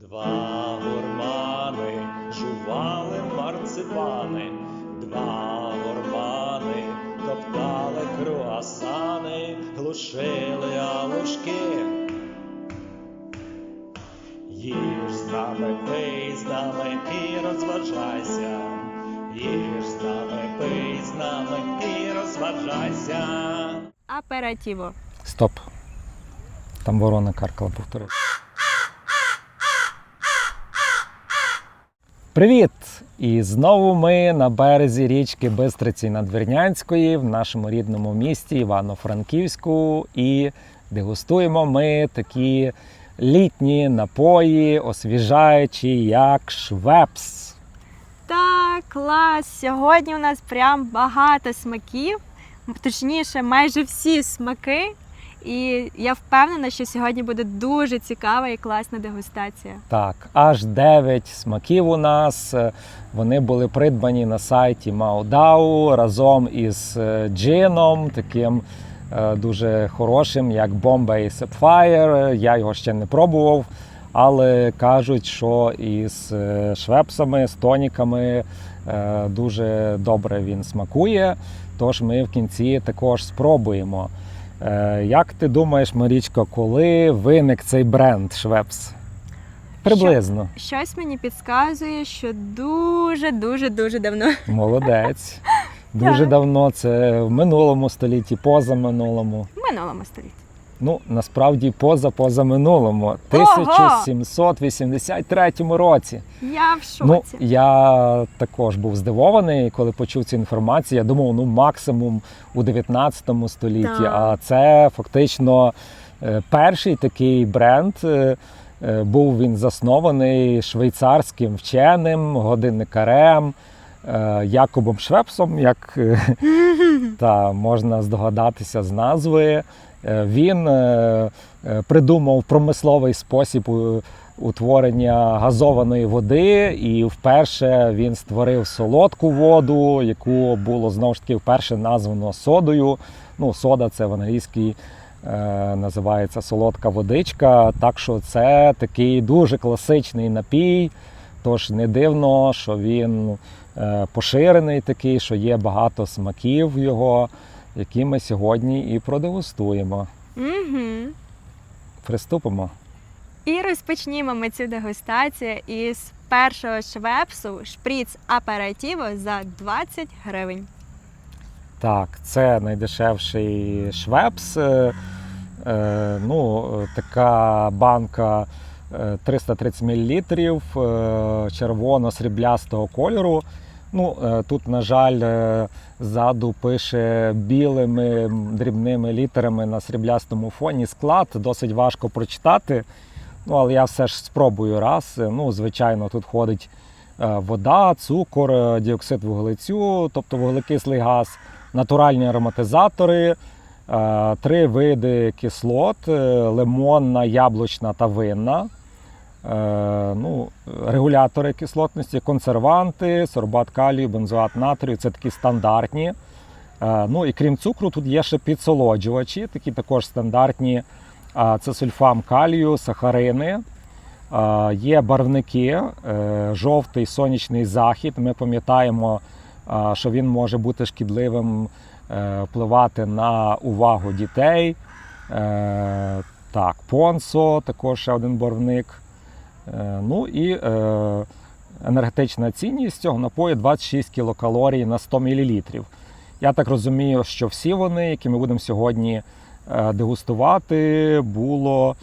Два гурмани жували марципани, два гурмани топтали круасани, глушили алушки. Їж з нами, пий з нами і розважайся. Їж з нами, пий з нами і розважайся. Аператіво. Стоп. Там ворона каркала, повтори. Привіт! І знову ми на березі річки Бистриці Надвірнянської в нашому рідному місті Івано-Франківську. І дегустуємо ми такі літні напої, освіжаючі, як швепс. Так, клас! Сьогодні у нас прям багато смаків, точніше, майже всі смаки. І я впевнена, що сьогодні буде дуже цікава і класна дегустація. Так, аж 9 смаків у нас. Вони були придбані на сайті Маудау разом із е, джином, таким е, дуже хорошим, як Bombay Sapphire. Я його ще не пробував, але кажуть, що із е, швепсами, з тоніками дуже добре він смакує. Тож ми в кінці також спробуємо. Е, Як ти думаєш, Марічко, коли виник цей бренд Швепс? Приблизно. Щось мені підказує, що дуже, дуже, дуже давно. Молодець. Дуже давно це в минулому столітті, позаминулому. В минулому столітті. Ну, насправді поза позаминулому. Ого! 1783 році. Я в шоці. Ну, я також був здивований, коли почув цю інформацію. Я думав, ну максимум у 19 столітті. Так. А це фактично е, перший такий бренд. Е, е, Був він заснований швейцарським вченим, годинникарем Якобом Швепсом, як та можна здогадатися з назви. Е, Він е, е, придумав промисловий спосіб утворення газованої води, і вперше він створив солодку воду, яку було знову ж таки вперше названо содою. Ну, сода це в англійській називається солодка водичка. Так що це такий дуже класичний напій. Тож не дивно, що він поширений такий, що є багато смаків його, які ми сьогодні і продегустуємо. Угу. Приступимо. І розпочнімо ми цю дегустацію із першого швепсу шприц аператіво за 20 гривень. Так, це найдешевший швепс. Е, е, ну, е, така банка е, 330 мл е, червоно-сріблястого кольору. Ну, е, тут, на жаль, е, ззаду пише білими дрібними літерами на сріблястому фоні склад. Досить важко прочитати. Ну, але я все ж спробую раз. Е, Ну, звичайно, тут входить е, вода, цукор, діоксид вуглецю, тобто вуглекислий газ, натуральні ароматизатори, три види кислот: лимонна, яблучна та винна. Е, Ну, регулятори кислотності, консерванти, сорбат калію, бензоат натрію це такі стандартні. Е, Ну і крім цукру, тут є ще підсолоджувачі, такі також стандартні. Це сульфам калію, сахарини. Є барвники, е, жовтий сонячний захід. Ми пам'ятаємо, що він може бути шкідливим, е, впливати на увагу дітей. Е, Так, понсо, також ще один барвник. Е, Ну і е, енергетична цінність цього напою 26 кілокалорій на 100 мл. Я так розумію, що всі вони, які ми будемо сьогодні е, дегустувати, було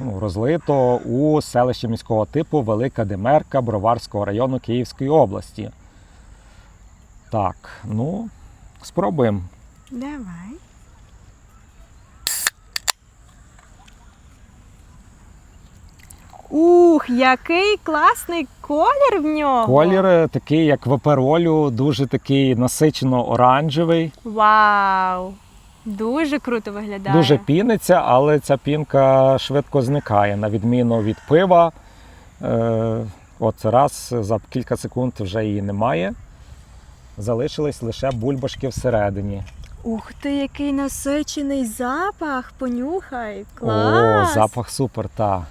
ну, розлито у селищі міського типу Велика Демерка Броварського району Київської області. Так, ну, спробуємо. Давай. Ух, який класний колір в нього! Колір е, такий, як в аперолю, дуже такий насичено оранжевий, Вау! Дуже круто виглядає. дуже піниться, але ця пінка швидко зникає, на відміну від пива. Е, от раз за кілька секунд вже її немає. Залишились лише бульбашки всередині. Ух ти, який насичений запах! Понюхай! Клас! О, запах супер, та.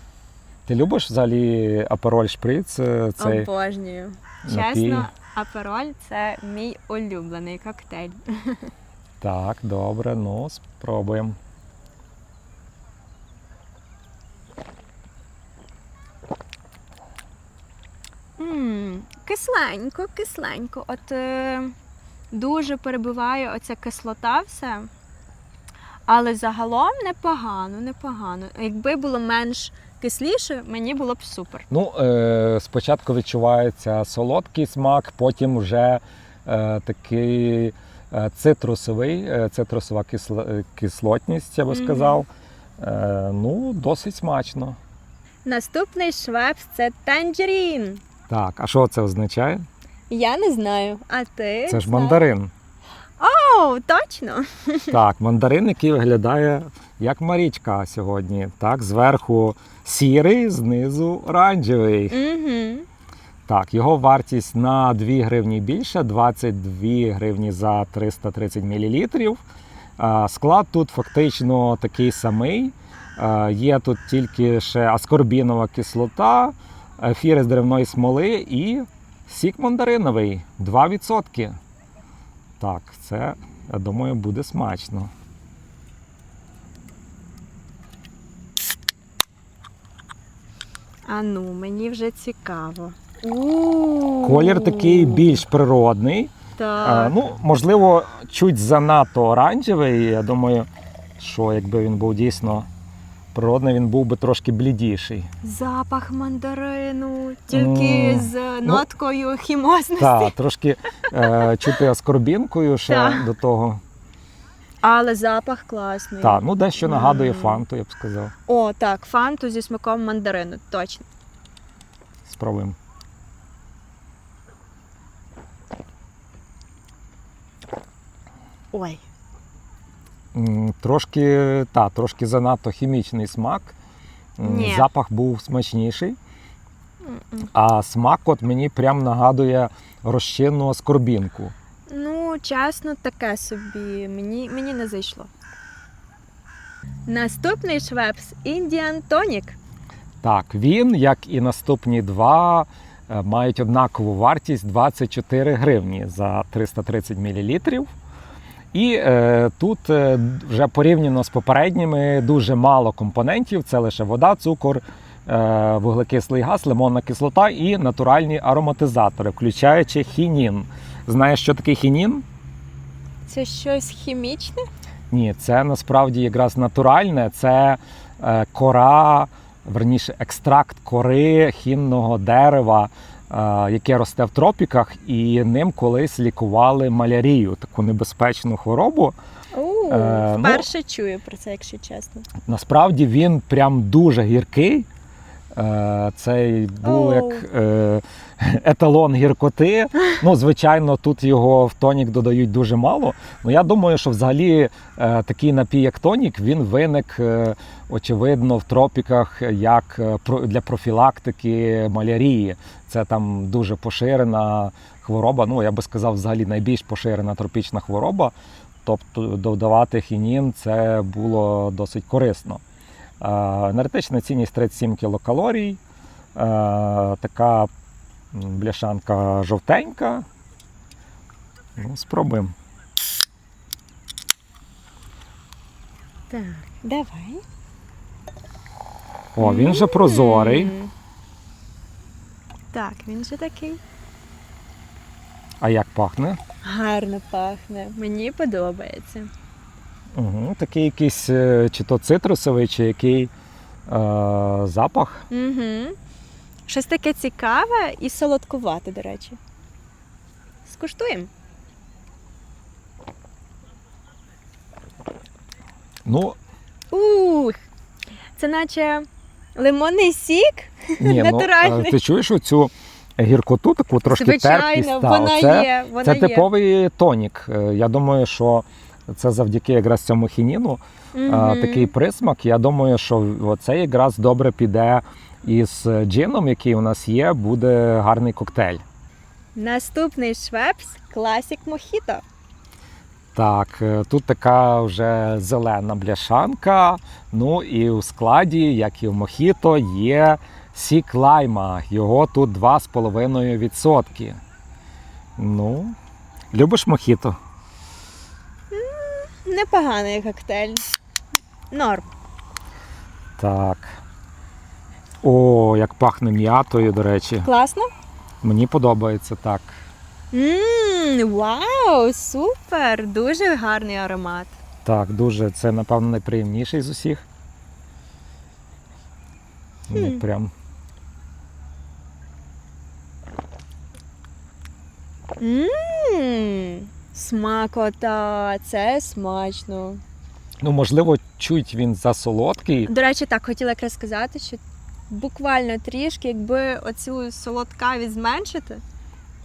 Ти любиш взагалі апероль шприц? Цей Обожнюю. напій? Чесно, апероль це мій улюблений коктейль. Так, добре, ну спробуємо. М, Кисленько, кисленько. От е, дуже перебиває оця кислота все. Але загалом непогано, непогано. Якби було менш кисліше, мені було б супер. Ну, е, спочатку відчувається солодкий смак, потім вже е, такий е, цитрусовий, е, цитрусова кисло, е, кислотність, я би сказав. Е, ну, досить смачно. Наступний швепс це танджерін. Так, а що це означає? Я не знаю, а ти? Це ж мандарин. О, точно. Так, мандарин, який виглядає як марічка сьогодні. Так, зверху сірий, знизу оранжевий. Угу. Так, його вартість на 2 гривні більше, 22 гривні за 330 мл. Склад тут фактично такий самий. Є тут тільки ще аскорбінова кислота, ефіри з деревної смоли і сік мандариновий 2%. Так, це, я думаю, буде смачно. А ну, мені вже цікаво. Колір такий більш природний. Так. А, ну, можливо, чуть занадто оранжевий. Я думаю, що якби він був дійсно природний, він був би трошки блідіший. Запах мандарину, тільки М, з ну, ноткою хімозності. Так, трошки е, чути аскорбінкою ще Так. до того. Але запах класний. Так, ну дещо нагадує фанту, я б сказав. О, так, фанту зі смаком мандарину, точно. Спробуємо. Ой. М, Трошки, та, трошки занадто хімічний смак. М, Ні. Запах був смачніший. М-м. А смак от мені прям нагадує розчинну аскорбінку. Чесно, таке собі. Мені, мені не зайшло. Наступний швепс Indian Tonic. Так, він, як і наступні два, е, мають однакову вартість 24 гривні за 330 мл. І е, тут е, вже порівняно з попередніми дуже мало компонентів. Це лише вода, цукор, е, вуглекислий газ, лимонна кислота і натуральні ароматизатори, включаючи хінін. Знаєш, що таке хінін? Це щось хімічне? Ні, це насправді якраз натуральне, це е, кора, верніше, екстракт кори хінного дерева, е, яке росте в тропіках, і ним колись лікували малярію, таку небезпечну хворобу. У, Е, ну- чую про це, якщо чесно. Насправді він прям дуже гіркий. Е, Цей був як е, еталон гіркоти. Ну, звичайно, тут його в тонік додають дуже мало. Ну я думаю, що взагалі е, такий напій, як тонік, він виник очевидно в тропіках як для профілактики малярії. Це там дуже поширена хвороба. Ну я би сказав, взагалі найбільш поширена тропічна хвороба. Тобто додавати хінін це було досить корисно. Енергетична цінність 37 кілокалорій. Така бляшанка жовтенька. Ну, спробуємо. Так, давай. О, він вже прозорий. Так, він же такий. А як пахне? Гарно пахне. Мені подобається. Угу. Такий якийсь е, чи то цитрусовий, чи який е, запах. Угу. Щось таке цікаве і солодкувате, до речі. Скуштуємо. Ну, Ух! Це наче лимонний сік. ні, ну, Натуральний. е, ти чуєш оцю гіркоту, таку трошки терпкість. Звичайно, вона оце- є. Вона Це є. типовий тонік. Е, Я думаю, що це завдяки якраз цьому хініну Мгм. а, такий присмак. Я думаю, що це якраз добре піде із джином, який у нас є, буде гарний коктейль. Наступний швепс Classic Mojito. Так, е, тут така вже зелена бляшанка. Ну і у складі, як і в Мохіто, є сік лайма. Його тут 2,5%. Ну, любиш мохіто? Непоганий коктейль. Норм. Так. О, як пахне м'ятою, до речі. Класно? Мені подобається так. Ммм, вау, супер! Дуже гарний аромат. Так, дуже. Це, напевно, найприємніший з усіх. Ну, прям. Ммм, смакота, це смачно. Ну, можливо, чуть він засолодкий. До речі, так хотіла якраз сказати, що буквально трішки, якби оцю солодкавість зменшити,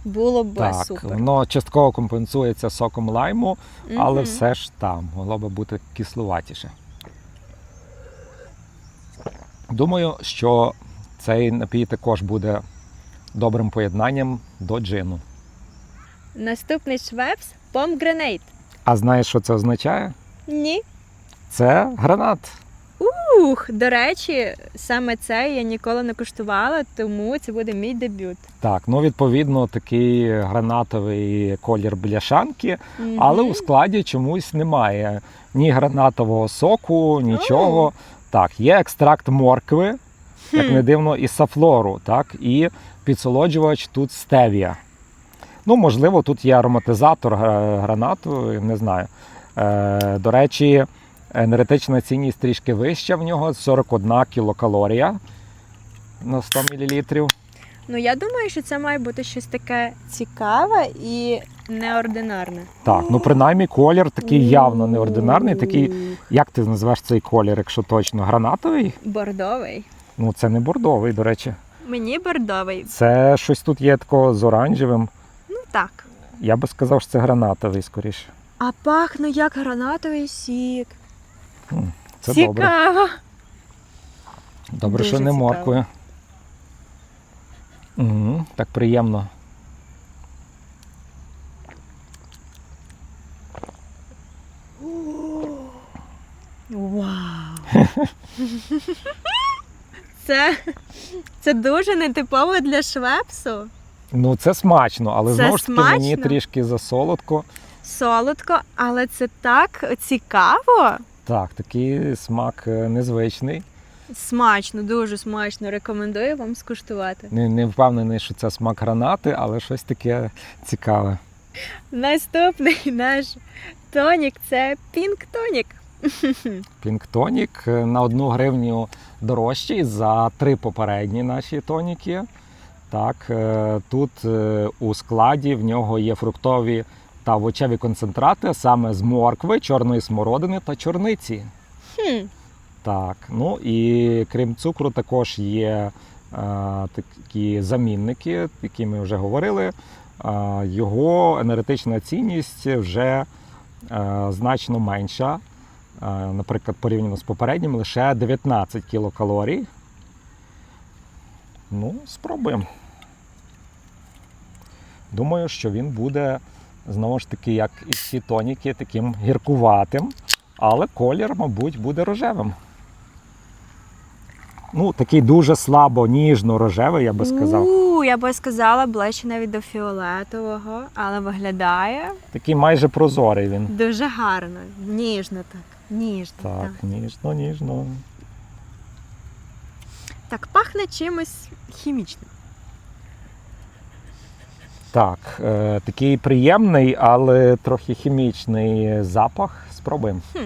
було б Так, супер. воно частково компенсується соком лайму, але Мгм. все ж там могло би бути кислуватіше. Думаю, що цей напій також буде добрим поєднанням до джину. Наступний швепс помгранейт. А знаєш, що це означає? Ні. Це гранат. Ух, до речі, саме це я ніколи не куштувала, тому це буде мій дебют. Так, ну відповідно, такий гранатовий колір бляшанки, але у складі чомусь немає ні гранатового соку, нічого. О. Так, є екстракт моркви, як не дивно, і сафлору, так, і підсолоджувач тут стевія. Ну, можливо, тут є ароматизатор гранату, не знаю. Е, до речі, енергетична цінність трішки вища в нього 41 кілокалорія на 100 мл. Ну я думаю, що це має бути щось таке цікаве і неординарне. Так, ну принаймні колір такий явно неординарний. Такий, як ти називаєш цей колір, якщо точно? Гранатовий? бордовий. Ну, це не бордовий, до речі. Мені бордовий. Це щось тут є такого з оранжевим. Так. Я би сказав, що це гранатовий скоріше. А пахне як гранатовий сік. Це Цікаво. добре. Добре, Дуже що не цікаво. морквою. Угу, так приємно. Вау. Це, це дуже нетипово для швепсу. Ну, це смачно, але Це знову ж таки мені трішки засолодко. Солодко, але це так цікаво. Так, такий смак е, незвичний. Смачно, дуже смачно. Рекомендую вам скуштувати. Не, не впевнений, що це смак гранати, але щось таке цікаве. Наступний наш тонік це пінк тонік. Пінктонік е, на одну гривню дорожчий за три попередні наші тоніки. Так, е, тут е, у складі в нього є фруктові та овочеві концентрати саме з моркви, чорної смородини та чорниці. Хм. Так, ну і крім цукру, також є е, такі замінники, які ми вже говорили. Е, його енергетична цінність вже е, значно менша. Е, наприклад, порівняно з попереднім, лише 19 кілокалорій. Ну, спробуємо. Думаю, що він буде знову ж таки, як і всі тоніки, таким гіркуватим, але колір, мабуть, буде рожевим. Ну, такий дуже слабо ніжно-рожевий, я би сказав. У, я би сказала, ближче навіть до фіолетового, але виглядає Такий майже прозорий він. дуже гарно. Ніжно так. Ніжно. Так. Так, ніжно, ніжно. Так пахне чимось хімічним. Так, е, такий приємний, але трохи хімічний запах. Спробуємо. Хм.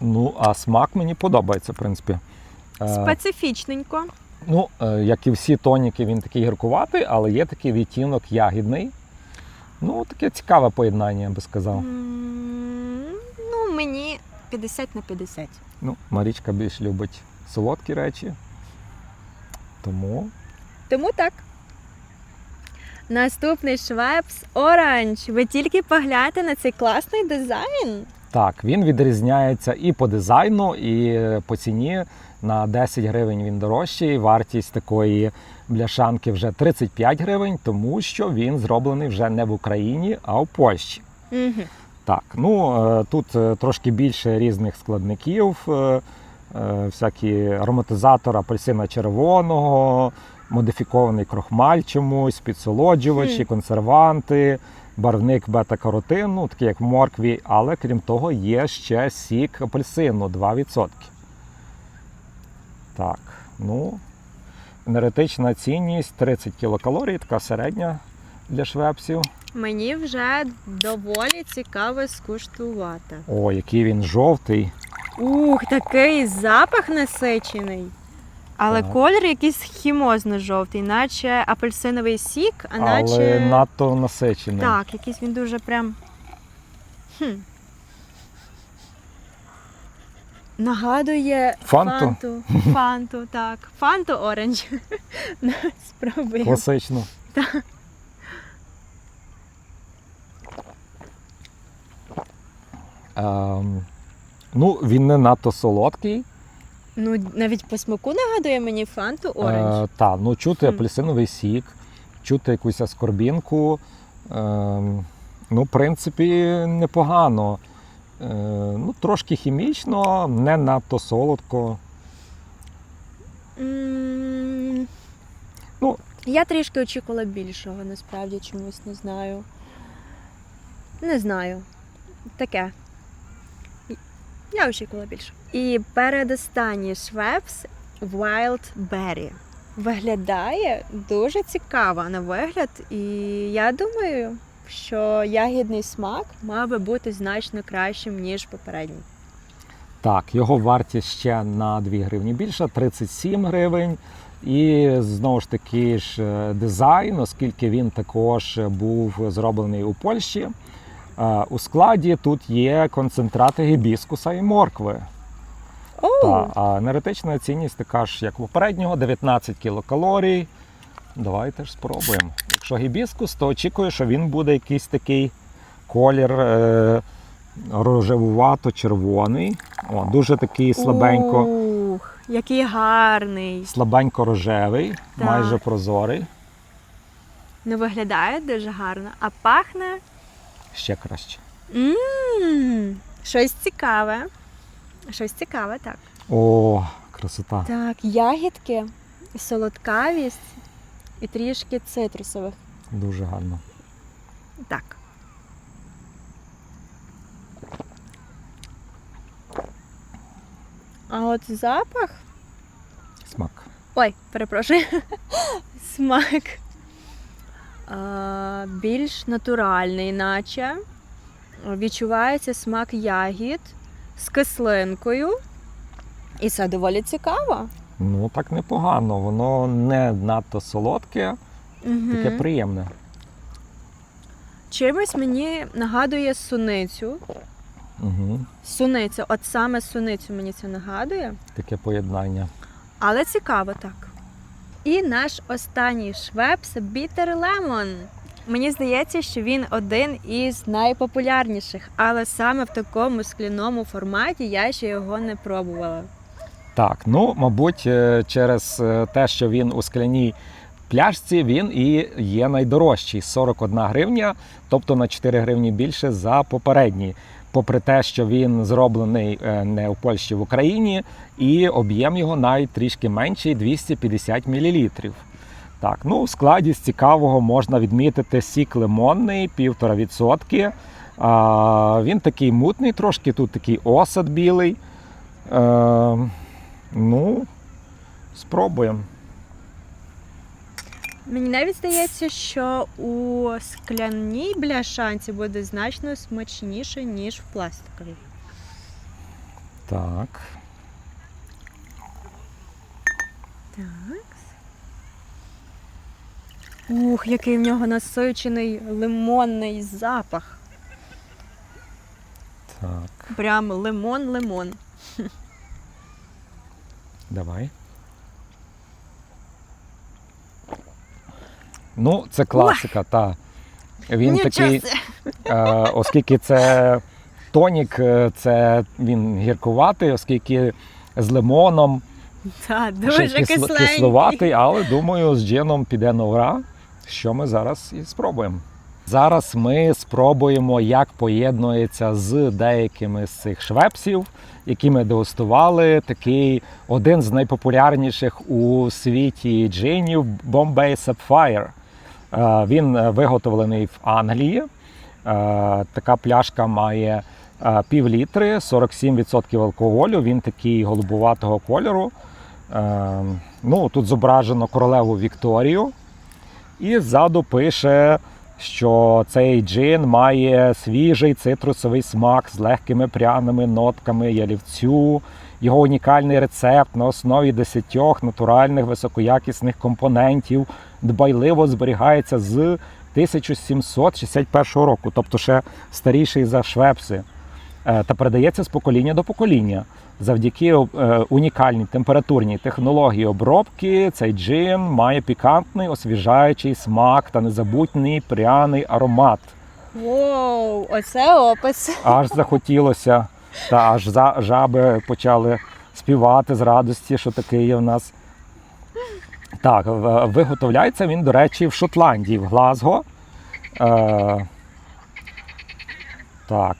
Ну, а смак мені подобається, в принципі. Е, Специфічненько. Ну, е, як і всі тоніки, він такий гіркуватий, але є такий відтінок ягідний. Ну, таке цікаве поєднання, я би сказав. М, 50 на 50. Ну, Марічка більш любить солодкі речі. Тому Тому так. Наступний швепс оранж. Ви тільки погляньте на цей класний дизайн. так, він відрізняється і по дизайну, і по ціні. На 10 гривень він дорожчий. Вартість такої бляшанки вже 35 гривень, тому що він зроблений вже не в Україні, а в Польщі. Угу. Так, ну е, тут е, трошки більше різних складників, е, всякі ароматизатор апельсина червоного, модифікований крохмаль чомусь, підсолоджувачі, консерванти, барвник бета-каротин, ну, такий як в моркві, але крім того, є ще сік апельсину 2%. Так, ну, енергетична цінність 30 кілокалорій, така середня для швепсів. Мені вже доволі цікаво скуштувати. О, який він жовтий. Ух, такий запах насичений. Але Так. колір якийсь хімозно-жовтий, наче апельсиновий сік, а але наче. надто насичений. Так, якийсь він дуже прям. Хм. Нагадує Фанту? фанту. Фанту, так. Фанту оранж. Спробуємо. Класично. Ем, ну, він не надто солодкий. Ну, навіть по смаку нагадує мені фанту оранж. Е, та, ну, чути Хм. апельсиновий сік, чути якусь аскорбінку. Ем, ну, в принципі, непогано. Е, ну, трошки хімічно, не надто солодко. М, Ну. Я трішки очікувала більшого, насправді чомусь не знаю. Не знаю. Таке. Я очікувала більше. І передостанній швепс Wild Berry. Виглядає дуже цікаво на вигляд, і я думаю, що ягідний смак мав би бути значно кращим, ніж попередній. Так, його вартість ще на 2 гривні більша, 37 гривень. І знову ж таки ж е, дизайн, оскільки він також був зроблений у Польщі. У складі тут є концентрати гібіскуса і моркви. О, Та, а енергетична цінність така ж, як попереднього, 19 кілокалорій. Давайте ж спробуємо. Якщо гібіскус, то очікую, що він буде якийсь такий колір е, рожевувато-червоний. О, дуже такий слабенько, Ух, який гарний. слабенько рожевий, Так. майже прозорий. Ну, виглядає дуже гарно, а пахне Ще краще. м щось цікаве. Щось цікаве, так. О, красота. Так, ягідки, солодкавість і трішки цитрусових. Дуже гарно. Так. А от запах. Смак. Ой, перепрошую. Смак. Більш натуральний, наче. Відчувається смак ягід з кислинкою. І це доволі цікаво. Ну, так непогано. Воно не надто солодке, таке Угу. приємне. Чимось мені нагадує суницю. Угу. Суницю, от саме суницю мені це нагадує. Таке поєднання. Але цікаво так. І наш останній швепс Bitter Lemon. Мені здається, що він один із найпопулярніших, але саме в такому скляному форматі я ще його не пробувала. Так, ну, мабуть, е, через е, те, що він у скляній пляшці, він і є найдорожчий 41 гривня, тобто на 4 гривні більше за попередній. Попри те, що він зроблений е, не в Польщі, в Україні, і об'єм його навіть трішки менший 250 мл. Так, ну в складі з цікавого можна відмітити сік лимонний, 1,5%. А, він такий мутний, трошки тут такий осад білий. Е, ну, спробуємо. Мені навіть здається, що у скляній бляшанці буде значно смачніше, ніж в пластиковій. Так. Так. Ух, який в нього насичений лимонний запах. Так, Прям лимон-лимон. давай. Ну, це класика, та. Він Нічого такий, е, оскільки це тонік, е, це він гіркуватий, оскільки з лимоном, Та, ще дуже кисло- кисленький. кисловатий, але думаю, з джином піде на ура, що ми зараз і спробуємо. Зараз ми спробуємо, як поєднується з деякими з цих швепсів, які ми дегустували. Такий один з найпопулярніших у світі джинів Bombay Sapphire. Е, Він е, виготовлений в Англії. Е, Така пляшка має пів літри, 47% алкоголю. Він такий голубуватого кольору. Ну, тут зображено королеву Вікторію. І ззаду пише, що цей джин має свіжий цитрусовий смак з легкими пряними нотками ялівцю. Його унікальний рецепт на основі десятьох натуральних високоякісних компонентів дбайливо зберігається з 1761 року, тобто ще старіший за швепси, Е, та передається з покоління до покоління. Завдяки е, унікальній температурній технології обробки цей джин має пікантний, освіжаючий смак та незабутній пряний аромат. Воу, оце опис. Аж захотілося, та аж за жаби почали співати з радості, що такий є в нас. Так, виготовляється він, до речі, в Шотландії, в Глазго. Е, так.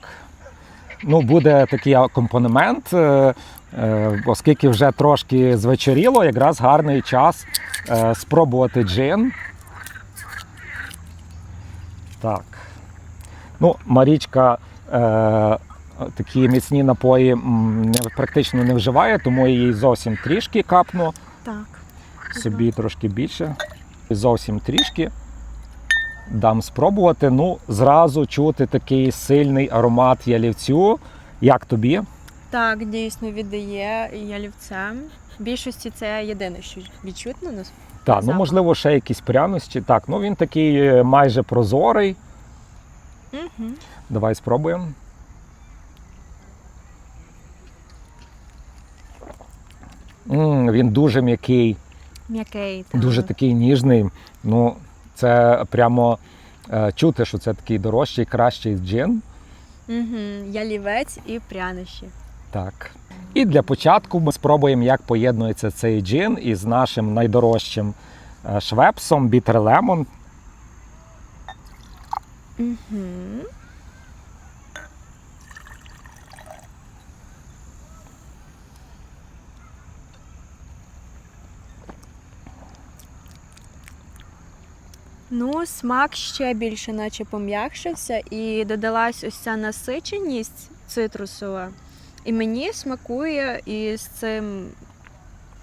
Ну, буде такий акомпанемент, е, е, оскільки вже трошки звечоріло, якраз гарний час е, спробувати джин. Так. Ну, Марічка е, такі міцні напої практично не вживає, тому їй зовсім трішки капну. Собі трошки більше. Зовсім трішки. Дам спробувати. Ну, зразу чути такий сильний аромат ялівцю. Як тобі? Так, дійсно віддає ялівцем. В більшості це єдине, що відчутно нас. Так, ну можливо, ще якісь пряності. Так, ну він такий е, майже прозорий. Угу. Давай спробуємо. М, він дуже м'який. М'який. Дуже такий ніжний. Ну, це прямо е, чути, що це такий дорожчий, кращий джин. Угу. Ялівець і прянощі. Так. І для початку ми спробуємо, як поєднується цей джин із нашим найдорожчим е, швепсом Bitter Lemon. Угу. Ну, смак ще більше, наче пом'якшився, і додалась ось ця насиченість цитрусова. І мені смакує із цим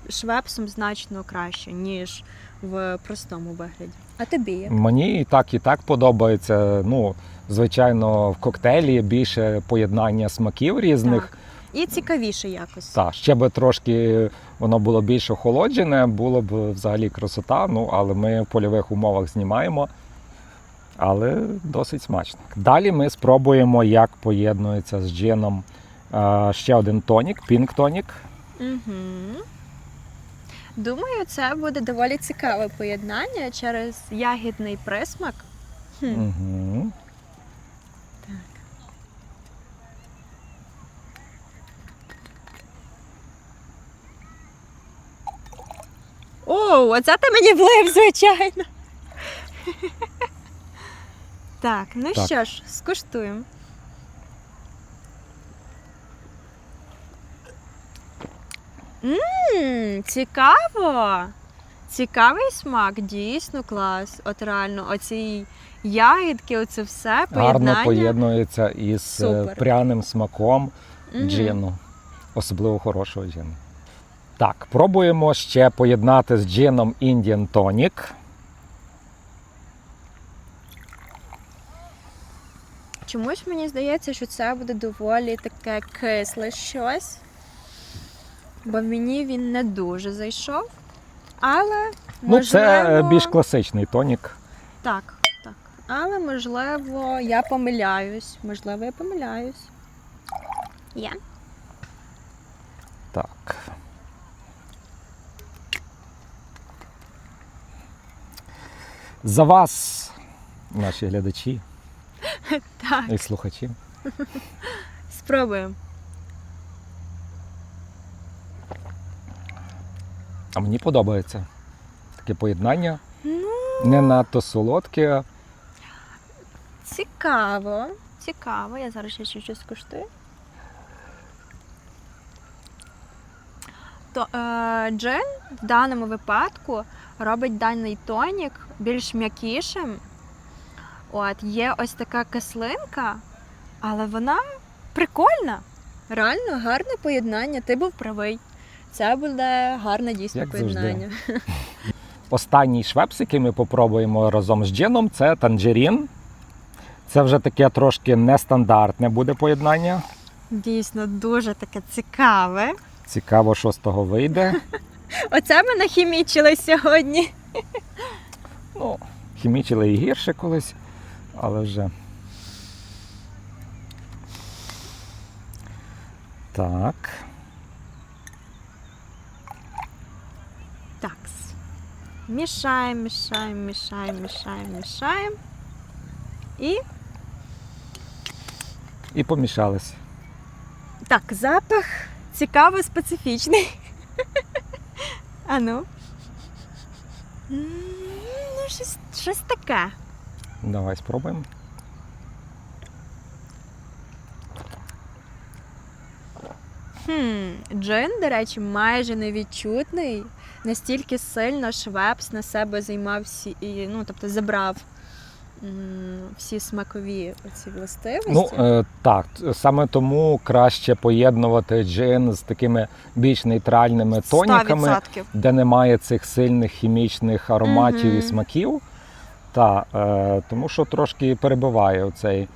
швепсом значно краще, ніж в простому вигляді. А тобі як? Мені і так, і так подобається. Ну, звичайно, в коктейлі більше поєднання смаків різних. Так. І цікавіше якось. Так, ще би трошки воно було більш охолоджене, було б взагалі красота. Ну, але ми в польових умовах знімаємо. Але досить смачно. Далі ми спробуємо, як поєднується з джином е, ще один тонік, пінк тонік. Угу. Думаю, це буде доволі цікаве поєднання через ягідний присмак. Хм. Угу. О, оце ти мені влив, звичайно. Так, ну Так. що ж, скуштуємо. Ммм, цікаво. Цікавий смак, дійсно клас. От реально, оці ягідки, оце все поєднання. Гарно поєднується із е, Супер. пряним смаком Мгм. джину, особливо хорошого джину. Так, пробуємо ще поєднати з джином Indian Tonic. Чомусь мені здається, що це буде доволі таке кисле щось. Бо мені він не дуже зайшов. Але Ну, це е, більш класичний тонік. Так, так. Але можливо, я помиляюсь. Можливо, я помиляюсь. Я. Так. За вас, наші глядачі Так, і слухачі. спробуємо. А мені подобається таке поєднання. Ну, Не надто солодке. Цікаво. Цікаво. Я зараз ще чуть-чуть скуштую. То е, джин в даному випадку робить даний тонік більш м'якішим. От, є ось така кислинка, але вона прикольна. Реально гарне поєднання. Ти був правий. Це буде гарне дійсно Як завжди. поєднання. Останній швепс, який ми попробуємо разом з джином, це танжерін. Це вже таке трошки нестандартне буде поєднання. Дійсно, дуже таке цікаве. Цікаво, що з того вийде. Оце ми нахімічили сьогодні. Ну, хімічили і гірше колись, але вже. Так. Так. Мішаємо, мішаємо, мішаємо, мішаємо, мішаємо. І І помішались. так, запах цікаво специфічний. Ану. М, Ну, щось, щось таке. Давай спробуємо. Хм, джин, до речі, майже невідчутний. Настільки сильно Швепс на себе займав всі, ну, тобто забрав всі смакові оці властивості. Ну, е, так, саме тому краще поєднувати джин з такими більш нейтральними тоніками, 100%. де немає цих сильних хімічних ароматів і смаків. Та, е, тому що трошки перебиває оцей,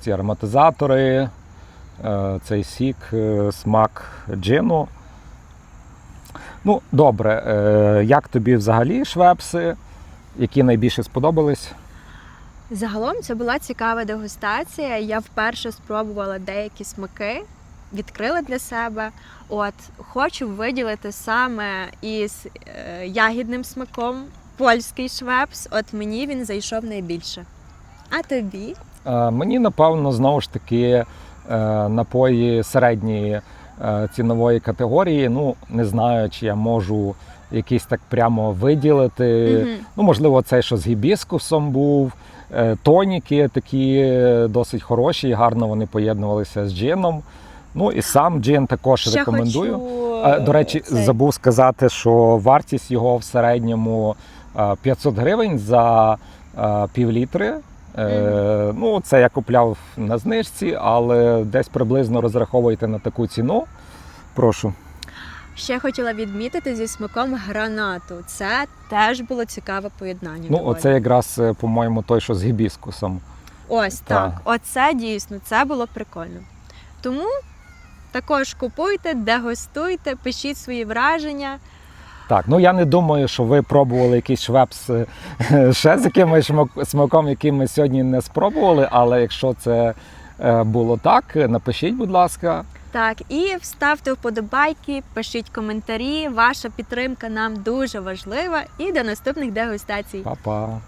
ці ароматизатори, е, цей сік, е, смак джину. Ну, добре, е, як тобі взагалі швепси? Які найбільше сподобались? Загалом це була цікава дегустація. Я вперше спробувала деякі смаки, відкрила для себе. От хочу виділити саме із е, ягідним смаком польський швепс. От мені він зайшов найбільше. А тобі? Е, Мені, напевно, знову ж таки е, напої середньої цінової категорії. Ну, не знаю, чи я можу якийсь так прямо виділити. Мгм. Ну, можливо, цей, що з гібіскусом був. Е, Тоніки такі е, досить хороші, і гарно вони поєднувалися з джином. Ну і сам джин також Ще рекомендую. хочу, Е, До речі, цей- забув сказати, що вартість його в середньому е, 500 гривень за е, півлітри. Е, Ну, це я купляв на знижці, але десь приблизно розраховуйте на таку ціну. Прошу. Ще хотіла відмітити зі смаком гранату. Це теж було цікаве поєднання. Ну, доволі. оце якраз, е, по-моєму, той, що з гібіскусом. Ось Так. так. Оце дійсно, це було прикольно. Тому також купуйте, дегустуйте, пишіть свої враження. Так, ну я не думаю, що ви пробували якийсь швепс е, ще з якимось смаком, який ми сьогодні не спробували. Але якщо це е, було так, напишіть, будь ласка. Так, і вставте вподобайки, пишіть коментарі. Ваша підтримка нам дуже важлива. І до наступних дегустацій. Па-па.